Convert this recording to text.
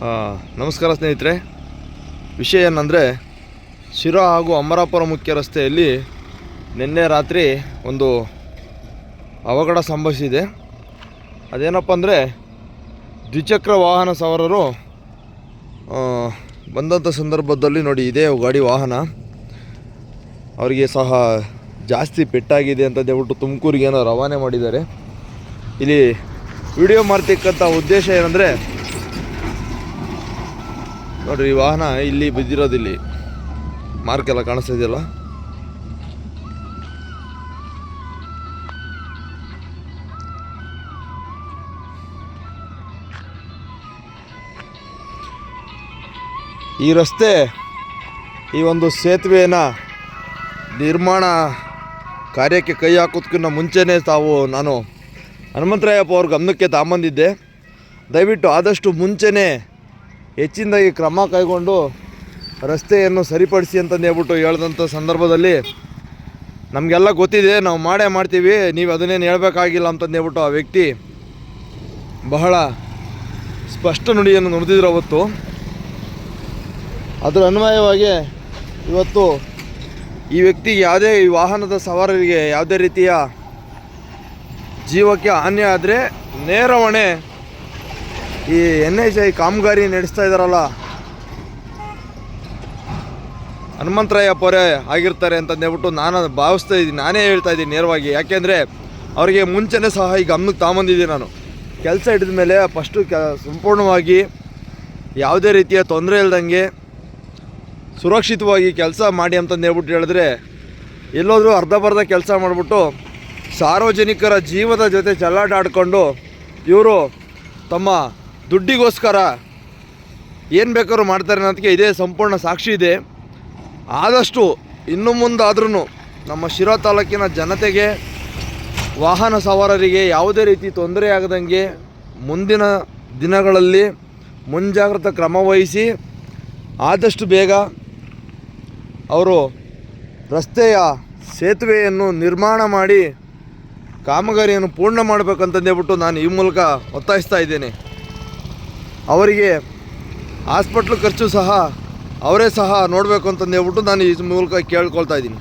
ನಮಸ್ಕಾರ ಸ್ನೇಹಿತರೆ. ವಿಷಯ ಏನಂದರೆ, ಶಿರಾ ಹಾಗೂ ಅಮರಾಪುರ ಮುಖ್ಯ ರಸ್ತೆಯಲ್ಲಿ ನಿನ್ನೆ ರಾತ್ರಿ ಒಂದು ಅವಘಡ ಸಂಭವಿಸಿದೆ. ಅದೇನಪ್ಪ ಅಂದರೆ, ದ್ವಿಚಕ್ರ ವಾಹನ ಸವಾರರು ಬಂದಂಥ ಸಂದರ್ಭದಲ್ಲಿ ನೋಡಿ ಇದೇ ಗಾಡಿ ವಾಹನ. ಅವರಿಗೆ ಸಹ ಜಾಸ್ತಿ ಪೆಟ್ಟಾಗಿದೆ ಅಂತ ಹೇಳ್ಬಿಟ್ಟು ತುಮಕೂರಿಗೆ ಏನೋ ರವಾನೆ ಮಾಡಿದ್ದಾರೆ. ಇಲ್ಲಿ ವಿಡಿಯೋ ಮಾಡ್ತಕ್ಕಂಥ ಉದ್ದೇಶ ಏನಂದರೆ ನೋಡ್ರಿ ವಾಹನ ಇಲ್ಲಿ ಬಿದ್ದಿರೋದಿಲ್ಲಿ ಮಾರ್ಕ್ ಎಲ್ಲ ಕಾಣಿಸ್ತಾ ಇದೆಯಲ್ಲ? ಈ ರಸ್ತೆ, ಈ ಒಂದು ಸೇತುವೆಯನ್ನ ನಿರ್ಮಾಣ ಕಾರ್ಯಕ್ಕೆ ಕೈ ಹಾಕೋದಕ್ಕಿಂತ ಮುಂಚೆನೇ ತಾವು ನಾನು ಹನುಮಂತರಾಯಪ್ಪ ಅವ್ರ ಗಮನಕ್ಕೆ ತಾಂಬಂದಿದ್ದೆ ದಯವಿಟ್ಟು ಆದಷ್ಟು ಮುಂಚೆನೇ ಹೆಚ್ಚಿನದಾಗಿ ಕ್ರಮ ಕೈಗೊಂಡು ರಸ್ತೆಯನ್ನು ಸರಿಪಡಿಸಿ ಅಂತಂದು ಹೇಳ್ಬಿಟ್ಟು ಹೇಳಿದಂಥ ಸಂದರ್ಭದಲ್ಲಿ ನಮಗೆಲ್ಲ ಗೊತ್ತಿದೆ, ನಾವು ಮಾಡೇ ಮಾಡ್ತೀವಿ, ನೀವು ಅದನ್ನೇನು ಹೇಳಬೇಕಾಗಿಲ್ಲ ಅಂತಂದು ಹೇಳ್ಬಿಟ್ಟು ಆ ವ್ಯಕ್ತಿ ಬಹಳ ಸ್ಪಷ್ಟ ನುಡಿಯನ್ನು ನುಡಿದಿದ್ರು ಅವತ್ತು. ಅದರ ಅನ್ವಯವಾಗಿ ಇವತ್ತು ಈ ವ್ಯಕ್ತಿಗೆ ಯಾವುದೇ ಈ ವಾಹನದ ಸವಾರರಿಗೆ ಯಾವುದೇ ರೀತಿಯ ಜೀವಕ್ಕೆ ಹಾನಿ ಆದರೆ ನೇರ ಹೊಣೆ ಈ ಎನ್ ಎಚ್ ಐ ಕಾಮಗಾರಿ ನಡೆಸ್ತಾ ಇದ್ದಾರಲ್ಲ ಅವರೇ ಆಗಿರ್ತಾರೆ ಅಂತ ಹೇಳ್ಬಿಟ್ಟು ನಾನು ಭಾವಿಸ್ತಾ ಇದ್ದೀನಿ. ನಾನೇ ಹೇಳ್ತಾ ಇದ್ದೀನಿ ನೇರವಾಗಿ. ಯಾಕೆಂದರೆ ಅವರಿಗೆ ಮುಂಚೆನೇ ಸಹ ಈ ಗಮನಕ್ಕೆ ತಗೊಂಬಂದಿದ್ದೀನಿ ನಾನು. ಕೆಲಸ ಹಿಡಿದ ಮೇಲೆ ಫಸ್ಟು ಕೆ ಸಂಪೂರ್ಣವಾಗಿ ಯಾವುದೇ ರೀತಿಯ ತೊಂದರೆ ಇಲ್ದಂಗೆ ಸುರಕ್ಷಿತವಾಗಿ ಕೆಲಸ ಮಾಡಿ ಅಂತಂದು ಹೇಳ್ಬಿಟ್ಟು ಹೇಳಿದ್ರೆ ಎಲ್ಲೋದರೂ ಅರ್ಧ ಬರ್ಧ ಕೆಲಸ ಮಾಡಿಬಿಟ್ಟು ಸಾರ್ವಜನಿಕರ ಜೀವದ ಜೊತೆ ಚೆಲ್ಲಾಟಾಡ್ಕೊಂಡು ಇವರು ತಮ್ಮ ದುಡ್ಡಿಗೋಸ್ಕರ ಏನು ಬೇಕಾದ್ರೂ ಮಾಡ್ತಾರೆ ಅನ್ನೋದಕ್ಕೆ ಇದೇ ಸಂಪೂರ್ಣ ಸಾಕ್ಷಿ ಇದೆ. ಆದಷ್ಟು ಇನ್ನು ಮುಂದಾದ್ರೂ ನಮ್ಮ ಶಿರಾ ತಾಲೂಕಿನ ಜನತೆಗೆ, ವಾಹನ ಸವಾರರಿಗೆ ಯಾವುದೇ ರೀತಿ ತೊಂದರೆ ಆಗದಂಗೆ ಮುಂದಿನ ದಿನಗಳಲ್ಲಿ ಮುಂಜಾಗ್ರತಾ ಕ್ರಮ ವಹಿಸಿ, ಆದಷ್ಟು ಬೇಗ ಅವರು ರಸ್ತೆಯ ಸೇತುವೆಯನ್ನು ನಿರ್ಮಾಣ ಮಾಡಿ, ಕಾಮಗಾರಿಯನ್ನು ಪೂರ್ಣ ಮಾಡಬೇಕಂತಂದೇಳ್ಬಿಟ್ಟು ನಾನು ಈ ಮೂಲಕ ಒತ್ತಾಯಿಸ್ತಾ ಇದ್ದೇನೆ. ಅವರಿಗೆ ಹಾಸ್ಪಿಟ್ಲ್ ಖರ್ಚು ಸಹ ಅವರೇ ಸಹ ನೋಡಬೇಕು ಅಂತಂದೇಳ್ಬಿಟ್ಟು ನಾನು ಈ ಮೂಲಕ ಕೇಳ್ಕೊಳ್ತಾ ಇದ್ದೀನಿ.